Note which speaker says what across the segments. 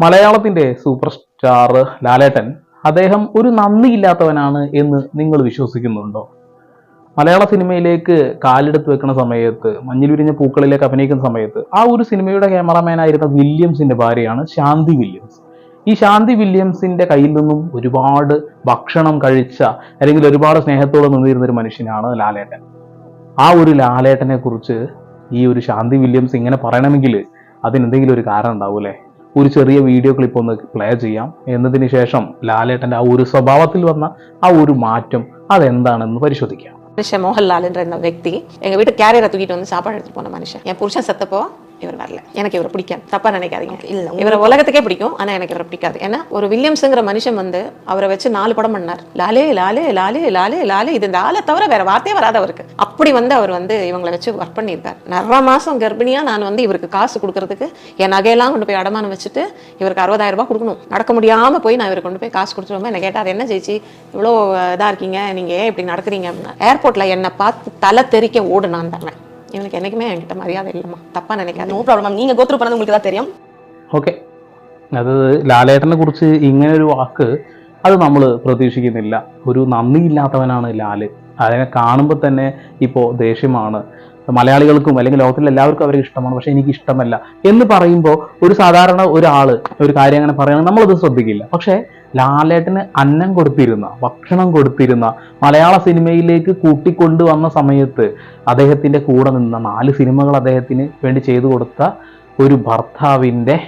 Speaker 1: മലയാളത്തിന്റെ super star ലാലേട്ടൻ അദ്ദേഹം ഒരു നന്ദിയില്ലാത്തവനാണ് എന്ന് നിങ്ങൾ വിശ്വസിക്കുന്നുണ്ടോ? മലയാള സിനിമയിലേക്ക് കാലെടുത്ത് വെക്കുന്ന സമയത്ത് മഞ്ഞിൽ വിരിഞ്ഞ പൂക്കളിലേക്ക് അഭിനയിക്കുന്ന സമയത്ത് ആ ഒരു സിനിമയുടെ ക്യാമറാമാൻ ആയിരുന്ന വില്യംസിന്റെ ഭാര്യയാണ് ശാന്തി വില്യംസ്. ഈ ശാന്തി വില്യംസിന്റെ കയ്യിൽ നിന്നും ഒരുപാട് ഭക്ഷണം കഴിച്ച അല്ലെങ്കിൽ ഒരുപാട് സ്നേഹത്തോടെ നിന്നിരുന്ന ഒരു മനുഷ്യനാണ് ലാലേട്ടൻ. ആ ഒരു ലാലേട്ടനെ കുറിച്ച് ഈ ഒരു ശാന്തി വില്യംസ് ഇങ്ങനെ പറയണമെങ്കിൽ അതിനെന്തെങ്കിലും ഒരു കാരണം ഉണ്ടാവും അല്ലേ? ഒരു ചെറിയ വീഡിയോ ക്ലിപ്പ് ഒന്ന് പ്ലേ ചെയ്യാം എന്നതിന് ശേഷം ലാലേട്ടന്റെ ആ ഒരു സ്വഭാവത്തിൽ വന്ന ആ ഒരു മാറ്റം അതെന്താണെന്ന് പരിശോധിക്കാം
Speaker 2: மனுஷன் மோகன்லால்ன்ற வக்தி எங்கள் வீட்டு கேரியரை தூக்கிட்டு வந்து சாப்பாடு எடுத்துட்டு போன மனுஷன் என் புருஷன் செத்தப்போ இவர் வரல எனக்கு இவரை பிடிக்காது தப்பா நினைக்காதீங்க இல்ல இவரை உலகத்துக்கே பிடிக்கும் ஆனா எனக்கு இவரை பிடிக்காது ஏன்னா ஒரு வில்லியம்ஸுங்கிற மனுஷன் வந்து அவரை வச்சு நாலு படம் பண்ணார் லாலே லாலே லாலே லாலே லாலே இது இந்த ஆளை தவிர வேற வார்த்தையே வராதவருக்கு அப்படி வந்து அவர் வந்து இவங்களை வச்சு ஒர்க் பண்ணியிருக்காரு நிறைய மாசம் கர்ப்பிணியா நான் வந்து இவருக்கு காசு கொடுக்கறதுக்கு என் நகையெல்லாம் கொண்டு போய் அடமானம் வச்சுட்டு இவருக்கு அறுபதாயிரம் ரூபாய் கொடுக்கணும் நடக்க முடியாம போய் நான் இவருக்கு கொண்டு போய் காசு கொடுத்துருவோம் என்ன கேட்டார் என்ன ஜெயிச்சி இவ்வளோ இதா இருக்கீங்க நீங்க ஏன் இப்படி நடக்கிறீங்க அப்படின்னா ஏர்போர்ட்ல என்னை பார்த்து தலை தெறிக்க ஓடுனான் தரேன் இவனுக்கு என்னைக்குமே என்கிட்ட மரியாதை இல்லைம்மா தப்பா நினைக்காது
Speaker 3: നോ പ്രോബ്ലം മാം நீங்க கோத்ரூ பண்ணது உங்களுக்கு தான் தெரியும்
Speaker 1: ഓക്കെ അത് ലാലേട്ടനെ കുറിച്ച് ഇങ്ങനെ ഒരു വാക്ക് അത് നമ്മൾ പ്രതീക്ഷിക്കുന്നില്ല ഒരു നന്ദിയില്ലാത്തവനാണ് ലാല് അതിനെ കാണുമ്പോൾ തന്നെ ഇപ്പോൾ ദേഷ്യമാണ്. മലയാളികൾക്കും അല്ലെങ്കിൽ ലോകത്തിലെ എല്ലാവർക്കും അവർക്ക് ഇഷ്ടമാണ്. പക്ഷേ എനിക്ക് ഇഷ്ടമല്ല എന്ന് പറയുമ്പോൾ ഒരു സാധാരണ ഒരാൾ ഒരു കാര്യം അങ്ങനെ പറയുകയാണെങ്കിൽ നമ്മളത് ശ്രദ്ധിക്കില്ല. പക്ഷേ ലാലേട്ടന് അന്നം കൊടുത്തിരുന്ന ഭക്ഷണം കൊടുത്തിരുന്ന മലയാള സിനിമയിലേക്ക് കൂട്ടിക്കൊണ്ടുവന്ന സമയത്ത് അദ്ദേഹത്തിന്റെ കൂടെ നിന്ന നാല് സിനിമകൾ അദ്ദേഹത്തിന് വേണ്ടി ചെയ്തു കൊടുത്ത ഒരു ഭർത്താവിന്റെ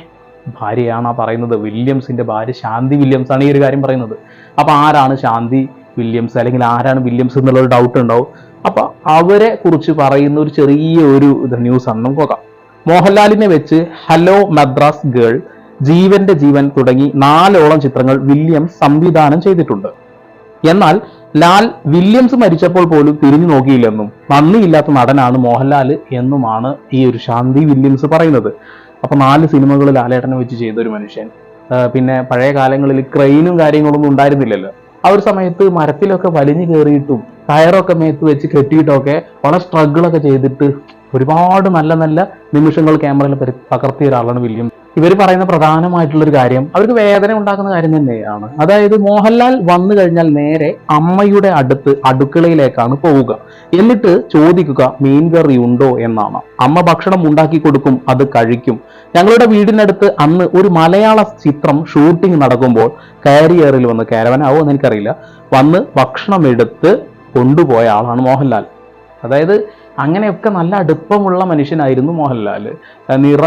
Speaker 1: ഭാര്യയാണ് പറയുന്നത്. വില്യംസിന്റെ ഭാര്യ ശാന്തി വില്യംസ് ആണ് ഈ ഒരു കാര്യം പറയുന്നത്. അപ്പോൾ ആരാണ് ശാന്തി? വില്യംസ് അല്ലെങ്കിൽ ആരാണ് വില്യംസ് എന്നുള്ള ഒരു ഡൗട്ട് ഉണ്ടാവും. അപ്പൊ അവരെ കുറിച്ച് പറയുന്ന ഒരു ചെറിയ ഒരു ന്യൂസ് ആണ്. നമുക്ക് നോക്കാം. മോഹൻലാലിനെ വെച്ച് ഹലോ മദ്രാസ് ഗേൾ ജീവന്റെ ജീവൻ തുടങ്ങി നാലോളം ചിത്രങ്ങൾ വില്യംസ് സംവിധാനം ചെയ്തിട്ടുണ്ട്. എന്നാൽ ലാൽ വില്യംസ് മരിച്ചപ്പോൾ പോലും തിരിഞ്ഞു നോക്കിയില്ലെന്നും നന്ദിയില്ലാത്ത നടനാണ് മോഹൻലാൽ എന്നുമാണ് ഈ ഒരു ശാന്തി വില്യംസ് പറയുന്നത്. അപ്പൊ നാല് സിനിമകൾ ലാലേട്ടനെ വെച്ച് ചെയ്തൊരു മനുഷ്യൻ. പിന്നെ പഴയ കാലങ്ങളിൽ ക്രെയിനും കാര്യങ്ങളൊന്നും ഉണ്ടായിരുന്നില്ലല്ലോ. ആ ഒരു സമയത്ത് മരത്തിലൊക്കെ വലിഞ്ഞു കയറിയിട്ടും ടയറൊക്കെ മേത്ത് വെച്ച് കെട്ടിയിട്ടൊക്കെ വളരെ സ്ട്രഗിളൊക്കെ ചെയ്തിട്ട് ഒരുപാട് നല്ല നല്ല നിമിഷങ്ങൾ ക്യാമറയിൽ പകർത്തിയ ഒരാളാണ് വില്യം. ഇവർ പറയുന്ന പ്രധാനമായിട്ടുള്ളൊരു കാര്യം അവർക്ക് വേദന ഉണ്ടാക്കുന്ന കാര്യം തന്നെയാണ്. അതായത് മോഹൻലാൽ വന്നു കഴിഞ്ഞാൽ നേരെ അമ്മയുടെ അടുത്ത് അടുക്കളയിലേക്കാണ് പോവുക. എന്നിട്ട് ചോദിക്കുക മീൻ കറി ഉണ്ടോ? എന്നാണ്. അമ്മ ഭക്ഷണം ഉണ്ടാക്കി കൊടുക്കും അത് കഴിക്കും. ഞങ്ങളുടെ വീടിനടുത്ത് അന്ന് ഒരു മലയാള ചിത്രം ഷൂട്ടിംഗ് നടക്കുമ്പോൾ കാരിയറിൽ വന്ന് കാരവനാവോ എന്ന് എനിക്കറിയില്ല വന്ന് ഭക്ഷണം എടുത്ത് കൊണ്ടുപോയ ആളാണ് മോഹൻലാൽ. അതായത് അങ്ങനെയൊക്കെ നല്ല അടുപ്പമുള്ള മനുഷ്യനായിരുന്നു മോഹൻലാൽ. നിറ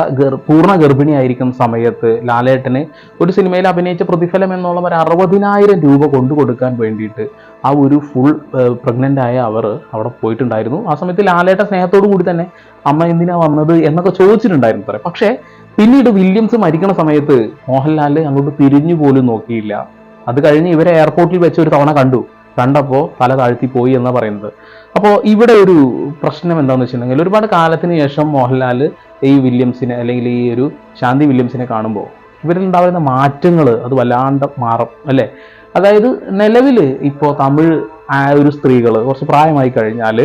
Speaker 1: പൂർണ ഗർഭിണിയായിരിക്കുന്ന സമയത്ത് ലാലേട്ടന്. ഒരു സിനിമയിൽ അഭിനയിച്ച പ്രതിഫലം എന്നുള്ള ഒരു അറുപതിനായിരം രൂപ കൊണ്ടു കൊടുക്കാൻ വേണ്ടിയിട്ട് ആ ഒരു ഫുൾ പ്രഗ്നന്റ് ആയ അവർ അവിടെ പോയിട്ടുണ്ടായിരുന്നു. ആ സമയത്ത് ലാലേട്ട സ്നേഹത്തോടു കൂടി തന്നെ അമ്മ എന്തിനാ വന്നത്? എന്നൊക്കെ ചോദിച്ചിട്ടുണ്ടായിരുന്നു അത്ര പക്ഷേ പിന്നീട് വില്യംസ് മരിക്കുന്ന സമയത്ത് മോഹൻലാൽ അങ്ങോട്ട് തിരിഞ്ഞു പോലും നോക്കിയില്ല. അത് കഴിഞ്ഞ് ഇവരെ എയർപോർട്ടിൽ വെച്ച് ഒരു തവണ കണ്ടു. കണ്ടപ്പോൾ തല താഴ്ത്തി പോയി എന്നാണ് പറയുന്നത്. അപ്പോൾ ഇവിടെ ഒരു പ്രശ്നം എന്താണെന്ന് വെച്ചിട്ടുണ്ടെങ്കിൽ ഒരുപാട് കാലത്തിന് ശേഷം മോഹൻലാൽ ഈ വില്യംസിനെ അല്ലെങ്കിൽ ഈ ഒരു ശാന്തി വില്യംസിനെ കാണുമ്പോൾ ഇവരിൽ ഉണ്ടാവുന്ന മാറ്റങ്ങൾ അത് വല്ലാണ്ട് മാറും അല്ലേ? അതായത് നിലവിൽ ഇപ്പോൾ തമിഴ് ആ ഒരു സ്ത്രീകൾ കുറച്ച് പ്രായമായി കഴിഞ്ഞാൽ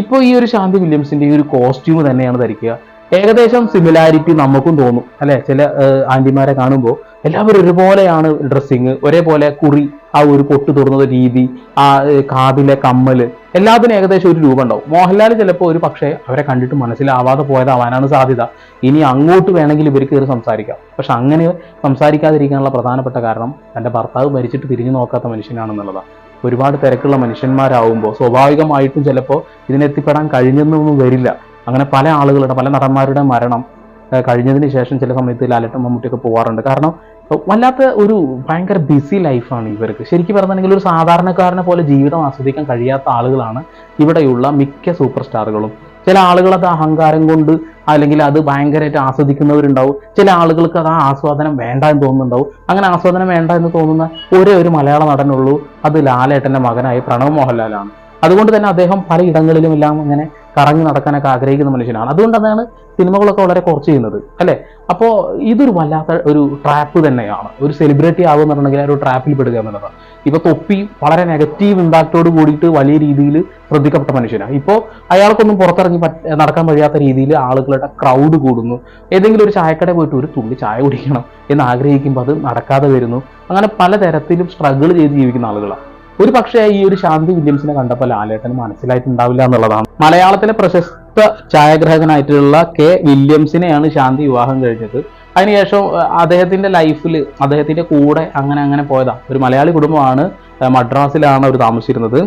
Speaker 1: ഇപ്പോൾ ഈ ഒരു ശാന്തി വില്യംസിന്റെ ഈ ഒരു കോസ്റ്റ്യൂം തന്നെയാണ് ധരിക്കുക. ഏകദേശം സിമിലാരിറ്റി നമുക്കും തോന്നും. അല്ലെ? ചില ആന്റിമാരെ കാണുമ്പോൾ എല്ലാവരും ഒരുപോലെയാണ് ഡ്രസ്സിങ് ഒരേപോലെ കുറി ആ ഒരു പൊട്ട് തുറന്ന രീതി ആ കാതിലെ കമ്മൽ. എല്ലാത്തിനും ഏകദേശം ഒരു രൂപം ഉണ്ടാവും. മോഹൻലാൽ ചിലപ്പോൾ ഒരു പക്ഷേ അവരെ കണ്ടിട്ട് മനസ്സിലാവാതെ പോയതാവാനാണ് സാധ്യത. ഇനി അങ്ങോട്ട് വേണമെങ്കിൽ ഇവർക്ക് കയറി സംസാരിക്കാം. പക്ഷെ അങ്ങനെ സംസാരിക്കാതിരിക്കാനുള്ള പ്രധാനപ്പെട്ട കാരണം തന്റെ ഭർത്താവ് മരിച്ചിട്ട് തിരിഞ്ഞു നോക്കാത്ത മനുഷ്യനാണെന്നുള്ളതാണ്. ഒരുപാട് തിരക്കുള്ള മനുഷ്യന്മാരാവുമ്പോൾ സ്വാഭാവികമായിട്ടും ചിലപ്പോൾ ഇതിനെത്തിപ്പെടാൻ കഴിഞ്ഞെന്നൊന്നും വരില്ല. അങ്ങനെ പല ആളുകളുടെ പല നടന്മാരുടെ മരണം കഴിഞ്ഞതിന് ശേഷം ചില സമയത്ത് ലാലട്ടൻ മമ്മൂട്ടിയൊക്കെ പോകാറുണ്ട് കാരണം വല്ലാത്ത ഒരു ഭയങ്കര ബിസി ലൈഫാണ് ഇവർക്ക്. ശരിക്കും പറഞ്ഞിട്ടുണ്ടെങ്കിൽ ഒരു സാധാരണക്കാരനെ പോലെ ജീവിതം ആസ്വദിക്കാൻ കഴിയാത്ത ആളുകളാണ് ഇവിടെയുള്ള മിക്ക സൂപ്പർ സ്റ്റാറുകളും ചില ആളുകൾ അത് അഹങ്കാരം കൊണ്ട് അല്ലെങ്കിൽ അത് ഭയങ്കരമായിട്ട് ആസ്വദിക്കുന്നവരുണ്ടാവും. ചില ആളുകൾക്ക് അത് ആ ആസ്വാദനം വേണ്ട എന്ന് തോന്നുന്നുണ്ടാവും. അങ്ങനെ ആസ്വാദനം വേണ്ട എന്ന് തോന്നുന്ന ഒരേ ഒരു മലയാള നടനുള്ളൂ അത് ലാലേട്ടന്റെ മകനായ പ്രണവ് മോഹൻലാലാണ്. അതുകൊണ്ട് തന്നെ അദ്ദേഹം പല ഇടങ്ങളിലും എല്ലാം ഇങ്ങനെ കറങ്ങി നടക്കാനൊക്കെ ആഗ്രഹിക്കുന്ന മനുഷ്യനാണ്. അതുകൊണ്ട് തന്നെയാണ് സിനിമകളൊക്കെ വളരെ കുറച്ച് ചെയ്യുന്നത് അല്ലേ? അപ്പോൾ ഇതൊരു വല്ലാത്ത ഒരു ട്രാപ്പ് തന്നെയാണ്. ഒരു സെലിബ്രിറ്റി ആവുക എന്ന് ആ ഒരു ട്രാപ്പിൽ പെടുക എന്നുള്ളതാണ് ഇപ്പോൾ തൊപ്പി വളരെ നെഗറ്റീവ് ഇമ്പാക്റ്റോട് കൂടിയിട്ട് വലിയ രീതിയിൽ ശ്രദ്ധിക്കപ്പെട്ട മനുഷ്യനാണ്. ഇപ്പോൾ അയാൾക്കൊന്നും പുറത്തിറങ്ങി നടക്കാൻ കഴിയാത്ത രീതിയിൽ ആളുകളുടെ ക്രൗഡ് കൂടുന്നു. ഏതെങ്കിലും ഒരു ചായക്കട പോയിട്ട് ഒരു തുള്ളി ചായ കുടിക്കണം എന്ന് ആഗ്രഹിക്കുമ്പോൾ അത് നടക്കാതെ വരുന്നു. അങ്ങനെ പലതരത്തിലും സ്ട്രഗിൾ ചെയ്ത് ജീവിക്കുന്ന ആളുകളാണ്. ഒരു പക്ഷേ ഈ ഒരു ശാന്തി വില്യംസിനെ കണ്ടപ്പോൾ ലാലേട്ടന് മനസ്സിലായിട്ടുണ്ടാവില്ല എന്നുള്ളതാണ്. മലയാളത്തിലെ പ്രശസ്ത ഛായാഗ്രാഹകനായിട്ടുള്ള കെ വില്യംസിനെയാണ് ശാന്തി വിവാഹം കഴിഞ്ഞത് അതിനുശേഷം അദ്ദേഹത്തിന്റെ ലൈഫിൽ അദ്ദേഹത്തിന്റെ കൂടെ അങ്ങനെ അങ്ങനെ പോയതാണ് ഒരു മലയാളി കുടുംബമാണ് മദ്രാസിലാണ് അവർ താമസിച്ചിരുന്നത്.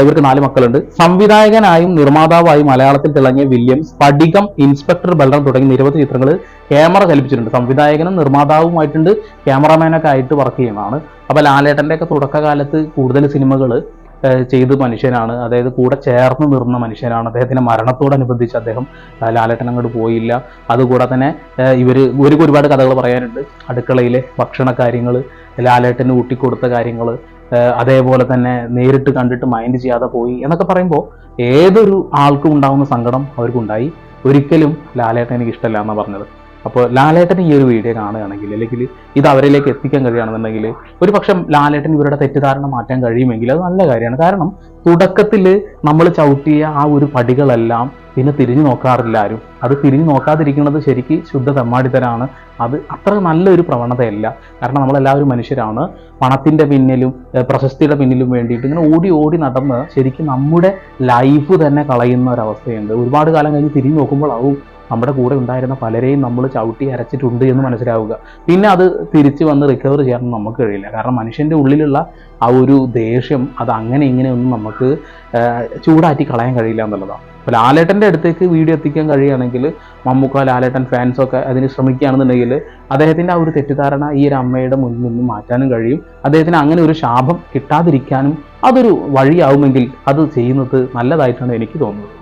Speaker 1: ഇവർക്ക് നാല് മക്കളുണ്ട്. സംവിധായകനായും നിർമ്മാതാവായും മലയാളത്തിൽ തിളങ്ങിയ വില്യംസ് സ്ഫടികം ഇൻസ്പെക്ടർ ബലറാം തുടങ്ങിയ നിരവധി ചിത്രങ്ങൾ ക്യാമറ കൽപ്പിച്ചിട്ടുണ്ട് സംവിധായകനും നിർമ്മാതാവുമായിട്ടുണ്ട്. ക്യാമറമാനൊക്കെ ആയിട്ട് വർക്ക് ചെയ്യുന്നതാണ്. അപ്പൊ ലാലേട്ടന്റെ ഒക്കെ തുടക്കകാലത്ത് കൂടുതൽ സിനിമകൾ ചെയ്ത് മനുഷ്യനാണ്. അതായത് കൂടെ ചേർന്ന് നിർന്ന മനുഷ്യനാണ്. അദ്ദേഹത്തിന്റെ മരണത്തോടനുബന്ധിച്ച് അദ്ദേഹം ലാലേട്ടൻ അങ്ങോട്ട് പോയില്ല. അതുകൂടെ തന്നെ ഇവർ ഇവർക്ക് ഒരുപാട് കഥകൾ പറയാനുണ്ട്. അടുക്കളയിലെ ഭക്ഷണ കാര്യങ്ങൾ ലാലേട്ടന് ഊട്ടിക്കൊടുത്ത കാര്യങ്ങൾ അതേപോലെ തന്നെ നേരിട്ട് കണ്ടിട്ട് മൈൻഡ് ചെയ്യാതെ പോയി എന്നൊക്കെ പറയുമ്പോൾ ഏതൊരു ആൾക്കും ഉണ്ടാകുന്ന സങ്കടം അവർക്കുണ്ടായി. ഒരിക്കലും ലാലേട്ടൻ എനിക്ക് ഇഷ്ടമല്ല എന്നാണ് പറഞ്ഞത്. അപ്പോൾ ലാലേട്ടൻ ഈ ഒരു വീഡിയോ കാണുകയാണെങ്കിൽ അല്ലെങ്കിൽ ഇത് അവരിലേക്ക് എത്തിക്കാൻ കഴിയുകയാണെന്നുണ്ടെങ്കിൽ ഒരു പക്ഷേ ലാലേട്ടൻ ഇവരുടെ തെറ്റിദ്ധാരണ മാറ്റാൻ കഴിയുമെങ്കിൽ അത് നല്ല കാര്യമാണ്. കാരണം തുടക്കത്തിൽ നമ്മൾ ചവിട്ടിയ ആ ഒരു പടികളെല്ലാം പിന്നെ തിരിഞ്ഞു നോക്കാറില്ല ആരും. അത് തിരിഞ്ഞു നോക്കാതിരിക്കുന്നത് ശരിക്ക് ശുദ്ധ തെമ്മാടിത്തരാണ്. അത് അത്ര നല്ലൊരു പ്രവണതയല്ല. കാരണം നമ്മളെല്ലാവരും മനുഷ്യരാണ്. പണത്തിന്റെ പിന്നിലും പ്രശസ്തിയുടെ പിന്നിലും വേണ്ടിയിട്ട് ഇങ്ങനെ ഓടി ഓടി നടന്ന് ശരിക്കും നമ്മുടെ ലൈഫ് തന്നെ കളയുന്ന ഒരവസ്ഥയുണ്ട്. ഒരുപാട് കാലം കഴിഞ്ഞ് തിരിഞ്ഞു നോക്കുമ്പോഴാവും നമ്മുടെ കൂടെ ഉണ്ടായിരുന്ന പലരെയും നമ്മൾ ചവിട്ടി അരച്ചിട്ടുണ്ട് എന്ന് മനസ്സിലാവുക. പിന്നെ അത് തിരിച്ച് വന്ന് റിക്കവർ ചെയ്യാൻ നമുക്ക് കഴിയില്ല. കാരണം മനുഷ്യന്റെ ഉള്ളിലുള്ള ആ ഒരു ദേഷ്യം അത് അങ്ങനെ ഇങ്ങനെയൊന്നും നമുക്ക് ഏഹ് ചൂടാറ്റി കളയാൻ കഴിയില്ല എന്നുള്ളതാണ്. അപ്പോൾ ലാലേട്ടന്റെ അടുത്തേക്ക് വീഡിയോ എത്തിക്കാൻ കഴിയുകയാണെങ്കിൽ മമ്മൂക്ക ലാലേട്ടൻ ഫാൻസൊക്കെ അതിന് ശ്രമിക്കുകയാണെന്നുണ്ടെങ്കിൽ അദ്ദേഹത്തിന്റെ ആ ഒരു തെറ്റിദ്ധാരണ ഈ ഒരു അമ്മയുടെ മുന്നിൽ നിന്ന് മാറ്റാനും കഴിയും. അദ്ദേഹത്തിന് അങ്ങനെ ഒരു ശാപം കിട്ടാതിരിക്കാനും അതൊരു വഴിയാവുമെങ്കിൽ അത് ചെയ്യുന്നത് നല്ലതായിട്ടാണ് എനിക്ക് തോന്നുന്നത്.